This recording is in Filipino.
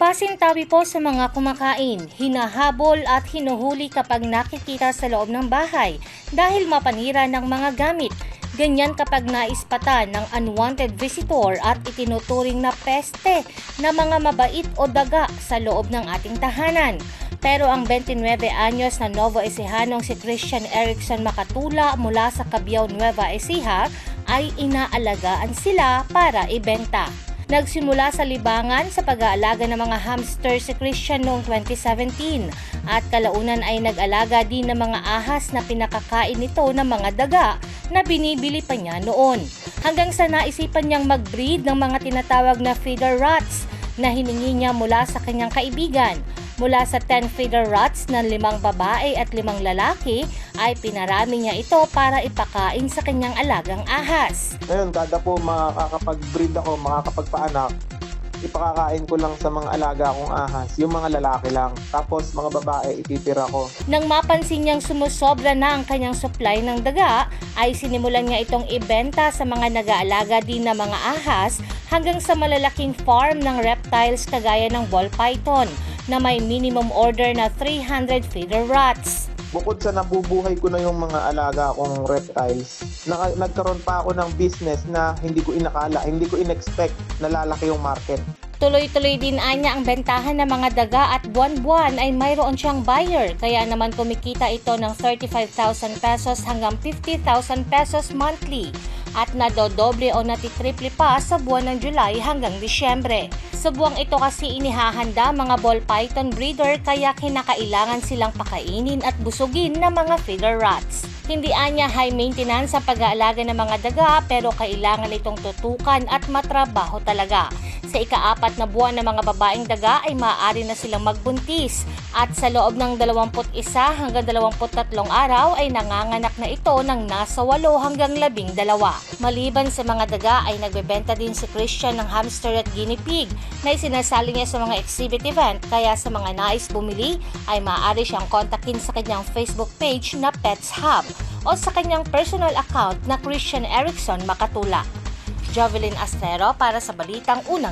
Masintabi po sa mga kumakain, hinahabol at hinuhuli kapag nakikita sa loob ng bahay dahil mapanira ng mga gamit. Ganyan kapag naispatan ng unwanted visitor at itinuturing na peste na mga mabait o daga sa loob ng ating tahanan. Pero ang 29 anyos na Novo Ecihanong si Christian Erickson Makatula mula sa Cabiao Nueva Ecija ay inaalagaan sila para ibenta. Nagsimula sa libangan sa pag-aalaga ng mga hamster si Christian noong 2017 at kalaunan ay nag-alaga din ng mga ahas na pinakakain nito ng mga daga na binibili pa niya noon. Hanggang sa naisipan niyang mag-breed ng mga tinatawag na feeder rats na hiningi niya mula sa kanyang kaibigan. Mula sa 10 feeder rats ng limang babae at limang lalaki ay pinarami niya ito para ipakain sa kanyang alagang ahas. Ngayon, kada po makakapag-breed ako, makakapagpaanak, ipakakain ko lang sa mga alaga kong ahas, yung mga lalaki lang. Tapos mga babae, ititira ko. Nang mapansin niyang sumusobra na ang kanyang supply ng daga, ay sinimulan niya itong ibenta sa mga nag-aalaga din na mga ahas hanggang sa malalaking farm ng reptiles kagaya ng ball python na may minimum order na 300 feeder rats. Bukod sa nabubuhay ko na yung mga alaga kong reptiles, naka- nagkaroon pa ako ng business na hindi ko inakala, hindi ko in-expect na lalaki yung market. Tuloy-tuloy din anya ang bentahan ng mga daga at buwan-buwan ay mayroon siyang buyer kaya naman kumikita ito ng 35,000 pesos hanggang 50,000 pesos monthly at nadodoble o natitriple pa sa buwan ng July hanggang Disyembre. Sa buwang ito kasi inihahanda mga ball python breeder kaya kinakailangan silang pakainin at busugin ng mga feeder rats. Hindi anya high maintenance sa pag-aalaga ng mga daga pero kailangan itong tutukan at matrabaho talaga. Sa ikaapat na buwan ng mga babaeng daga ay maaari na silang magbuntis at sa loob ng 21 hanggang 23 araw ay nanganganak na ito ng nasa 8 hanggang 12. Maliban sa mga daga ay nagbebenta din si Christian ng hamster at guinea pig na isinasali niya sa mga exhibit event kaya sa mga nais bumili ay maaari siyang kontakin sa kanyang Facebook page na Pets Hub o sa kanyang personal account na Christian Erickson Makatula. Jovelyn Astero para sa Balitang Unang